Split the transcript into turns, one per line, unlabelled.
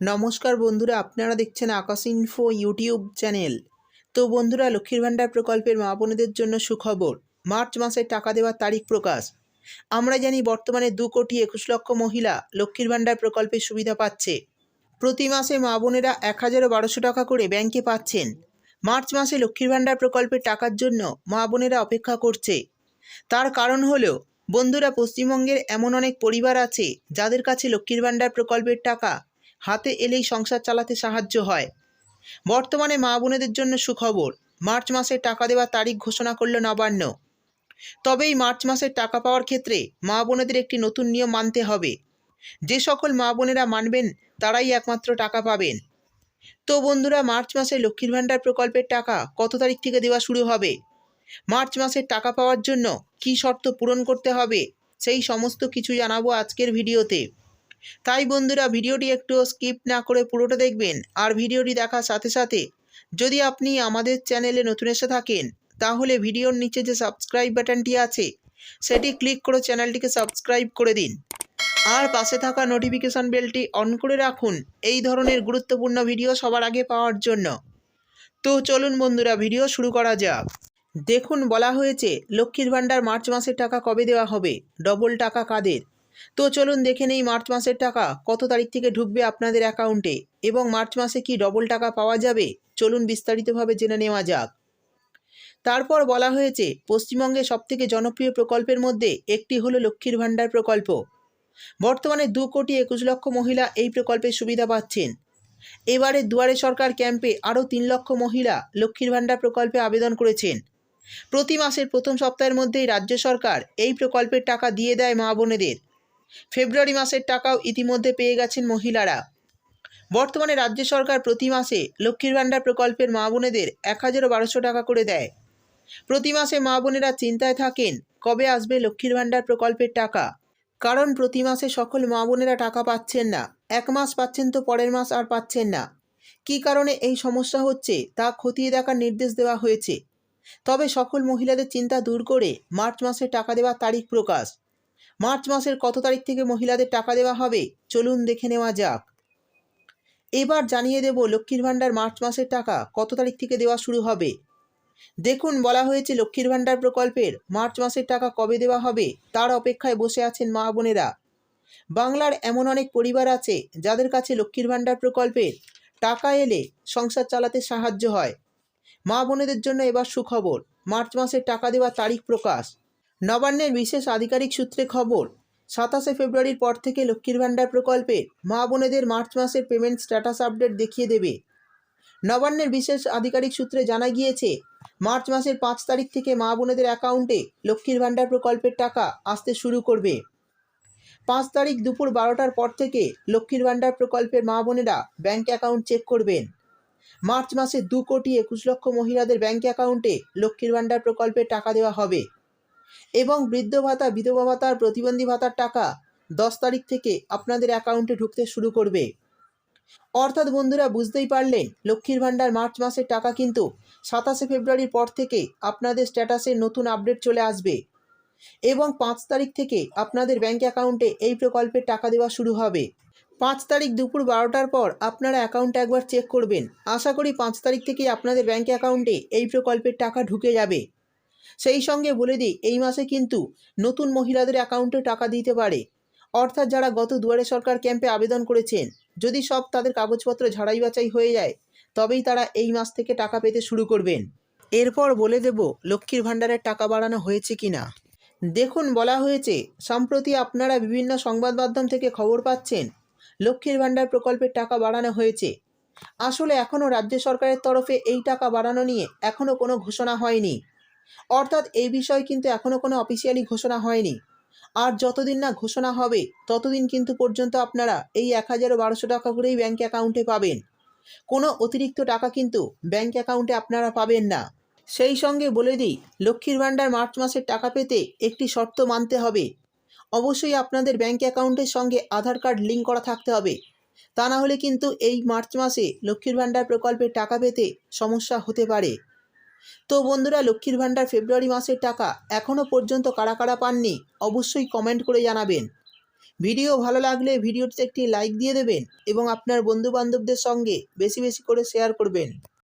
নমস্কার বন্ধুরা, আপনারা দেখছেন আকাশ ইনফো ইউটিউব চ্যানেল। তো বন্ধুরা, লক্ষ্মীর ভাণ্ডার প্রকল্পের মা বোনেদের জন্য সুখবর। মার্চ মাসে টাকা দেওয়ার তারিখ প্রকাশ। আমরা জানি বর্তমানে দু কোটি একুশ লক্ষ মহিলা লক্ষ্মীর ভাণ্ডার প্রকল্পের সুবিধা পাচ্ছে। প্রতি মাসে মা বোনেরা এক হাজার বারোশো টাকা করে ব্যাংকে পাচ্ছেন। মার্চ মাসে লক্ষ্মীর ভাণ্ডার প্রকল্পের টাকার জন্য মা বোনেরা অপেক্ষা করছে। তার কারণ হলো, বন্ধুরা, পশ্চিমবঙ্গের এমন অনেক পরিবার আছে যাদের কাছে লক্ষ্মীর ভাণ্ডার প্রকল্পের টাকা হাতে এলেই সংসার চালাতে সাহায্য হয়। বর্তমানে মা বোনেদের জন্য সুখবর, মার্চ মাসে টাকা দেওয়ার তারিখ ঘোষণা করল নবান্ন। তবে এই মার্চ মাসের টাকা পাওয়ার ক্ষেত্রে মা বোনেদের একটি নতুন নিয়ম মানতে হবে। যে সকল মা বোনেরা মানবেন, তারাই একমাত্র টাকা পাবেন। তো বন্ধুরা, মার্চ মাসে লক্ষ্মীর ভাণ্ডার প্রকল্পের টাকা কত তারিখ থেকে দেওয়া শুরু হবে? মার্চ মাসের টাকা পাওয়ার জন্য কী শর্ত পূরণ করতে হবে? সেই সমস্ত কিছু জানাব আজকের ভিডিওতে। তাই বন্ধুরা ভিডিওটি একটু স্কিপ না করে পুরোটা দেখবেন আর ভিডিওটি দেখার সাথে সাথে যদি আপনি আমাদের চ্যানেলে নতুন এসে থাকেন, তাহলে ভিডিওর নিচে যে সাবস্ক্রাইব বাটনটি আছে, সেটি ক্লিক করে চ্যানেলটিকে সাবস্ক্রাইব করে দিন। আর পাশে থাকা নোটিফিকেশন বেলটি অন করে রাখুন এই ধরনের গুরুত্বপূর্ণ ভিডিও সবার আগে পাওয়ার জন্য। তো চলুন বন্ধুরা ভিডিও শুরু করা যাক। দেখুন, বলা হয়েছে, লক্ষ্মীর ভাণ্ডার মার্চ মাসের টাকা কবে দেওয়া হবে? ডবল টাকা কাদের? তো চলুন দেখে নেই মার্চ মাসের টাকা। কত তারিখ থেকে ঢুকবে আপনাদের অ্যাকাউন্টে? এবং মার্চ মাসে কি ডবল টাকা পাওয়া যাবে? চলুন বিস্তারিতভাবে জেনে নেওয়া যাক। তারপর বলা হয়েছে পশ্চিমবঙ্গের সবথেকে জনপ্রিয় প্রকল্পের মধ্যে একটি হলো লক্ষ্মীর ভাণ্ডার প্রকল্প। বর্তমানে দু কোটি একুশ লক্ষ মহিলা এই প্রকল্পের সুবিধা পাচ্ছেন। এবারে দুয়ারে সরকার ক্যাম্পে আরও তিন লক্ষ মহিলা লক্ষ্মীর ভাণ্ডার প্রকল্পে আবেদন করেছেন। প্রতি মাসের প্রথম সপ্তাহের মধ্যেই রাজ্য সরকার এই প্রকল্পের টাকা দিয়ে দেয় মা বোনেদের। ফেব্রুয়ারি মাসের টাকাও ইতিমধ্যে পেয়ে গেছেন মহিলারা। বর্তমানে রাজ্য সরকার প্রতি মাসে লক্ষ্মীর ভাণ্ডার প্রকল্পের মা বোনেদের এক হাজার বারোশো টাকা করে দেয়। প্রতি মাসে মা বোনেরা চিন্তায় থাকেন, কবে আসবে লক্ষ্মীর ভাণ্ডার প্রকল্পের টাকা? কারণ প্রতি মাসে সকল মা বোনেরা টাকা পাচ্ছেন না, এক মাস পাচ্ছেন তো পরের মাস আর পাচ্ছেন না। কী কারণে এই সমস্যা হচ্ছে তা খতিয়ে দেখার নির্দেশ দেওয়া হয়েছে। তবে সকল মহিলাদের চিন্তা দূর করে মার্চ মাসে টাকা দেওয়ার তারিখ প্রকাশ। মার্চ মাসের কত তারিখ থেকে মহিলাদের টাকা দেওয়া হবে? চলুন দেখে নেওয়া যাক। এবার জানিয়ে দেব লক্ষ্মীর ভাণ্ডার মার্চ মাসের টাকা কত তারিখ থেকে দেওয়া শুরু হবে। দেখুন, বলা হয়েছে লক্ষ্মীর ভাণ্ডার প্রকল্পের মার্চ মাসের টাকা কবে দেওয়া হবে, তার অপেক্ষায় বসে আছেন মা বোনেরা। বাংলার এমন অনেক পরিবার আছে যাদের কাছে লক্ষ্মীর ভাণ্ডার প্রকল্পের টাকা এলে সংসার চালাতে সাহায্য হয়। মা বোনেদের জন্য এবার সুখবর, মার্চ মাসের টাকা দেওয়ার তারিখ প্রকাশ। নবান্নের বিশেষ আধিকারিক সূত্রে খবর, সাতাশে ফেব্রুয়ারির পর থেকে লক্ষ্মীর ভাণ্ডার প্রকল্পে মা বোনেদের মার্চ মাসের পেমেন্ট স্ট্যাটাস আপডেট দেখিয়ে দেবে। নবান্নের বিশেষ আধিকারিক সূত্রে জানা গিয়েছে, মার্চ মাসের পাঁচ তারিখ থেকে মা বোনেদের অ্যাকাউন্টে লক্ষ্মীর ভাণ্ডার প্রকল্পের টাকা আসতে শুরু করবে। পাঁচ তারিখ দুপুর বারোটার পর থেকে লক্ষ্মীর ভাণ্ডার প্রকল্পের মা বোনেরা ব্যাঙ্ক অ্যাকাউন্ট চেক করবেন। মার্চ মাসে দু কোটি একুশ লক্ষ মহিলাদের ব্যাঙ্ক অ্যাকাউন্টে লক্ষ্মীর ভাণ্ডার প্রকল্পের টাকা দেওয়া হবে। এবং বৃদ্ধ ভাতা, বিধবা ভাতার প্রতিবন্ধী ভাতার টাকা দশ তারিখ থেকে আপনাদের অ্যাকাউন্টে ঢুকতে শুরু করবে। অর্থাৎ বন্ধুরা, বুঝতেই পারলেন, লক্ষ্মীর ভাণ্ডার মার্চ মাসের টাকা কিন্তু সাতাশে ফেব্রুয়ারির পর থেকে আপনাদের স্ট্যাটাসের নতুন আপডেট চলে আসবে এবং পাঁচ তারিখ থেকে আপনাদের ব্যাঙ্ক অ্যাকাউন্টে এই প্রকল্পের টাকা দেওয়া শুরু হবে। পাঁচ তারিখ দুপুর বারোটার পর আপনারা অ্যাকাউন্টে একবার চেক করবেন। আশা করি পাঁচ তারিখ থেকে আপনাদের ব্যাঙ্ক অ্যাকাউন্টে এই প্রকল্পের টাকা ঢুকে যাবে। সেই সঙ্গে বলে দিই, এই মাসে কিন্তু নতুন মহিলাদের অ্যাকাউন্টে টাকা দিতে পারে। অর্থাৎ যারা গত দুয়ারে সরকার ক্যাম্পে আবেদন করেছেন, যদি সব তাদের কাগজপত্র ঝাড়াই বাছাই হয়ে যায়, তবেই তারা এই মাস থেকে টাকা পেতে শুরু করবেন। এরপর বলে দেব, লক্ষ্মীর ভাণ্ডারের টাকা বাড়ানো হয়েছে কি না দেখুন, বলা হয়েছে, সম্প্রতি আপনারা বিভিন্ন সংবাদ মাধ্যম থেকে খবর পাচ্ছেন, লক্ষ্মীর ভাণ্ডার প্রকল্পের টাকা বাড়ানো হয়েছে। আসলে এখনও রাজ্য সরকারের তরফে এই টাকা বাড়ানো নিয়ে এখনও কোনো ঘোষণা হয়নি। অর্থাৎ এই বিষয়ে কিন্তু এখনও কোনো অফিসিয়ালি ঘোষণা হয়নি। আর যতদিন না ঘোষণা হবে, ততদিন কিন্তু পর্যন্ত আপনারা এই এক হাজার বারোশো টাকা করেই ব্যাঙ্ক অ্যাকাউন্টে পাবেন। কোনো অতিরিক্ত টাকা কিন্তু ব্যাঙ্ক অ্যাকাউন্টে আপনারা পাবেন না। সেই সঙ্গে বলে দিই, লক্ষ্মীর ভাণ্ডার মার্চ মাসের টাকা পেতে একটি শর্ত মানতে হবে। অবশ্যই আপনাদের ব্যাঙ্ক অ্যাকাউন্টের সঙ্গে আধার কার্ড লিঙ্ক করা থাকতে হবে। তা না হলে কিন্তু এই মার্চ মাসে লক্ষ্মীর ভাণ্ডার প্রকল্পের টাকা পেতে সমস্যা হতে পারে। তো বন্ধুরা, লক্ষ্মীর ভাণ্ডার ফেব্রুয়ারি মাসের টাকা এখনও পর্যন্ত কারা কারা পাননি, অবশ্যই কমেন্ট করে জানাবেন। ভিডিও ভালো লাগলে ভিডিওটিতে একটি লাইক দিয়ে দেবেন এবং আপনার বন্ধুবান্ধবদের সঙ্গে বেশি বেশি করে শেয়ার করবেন।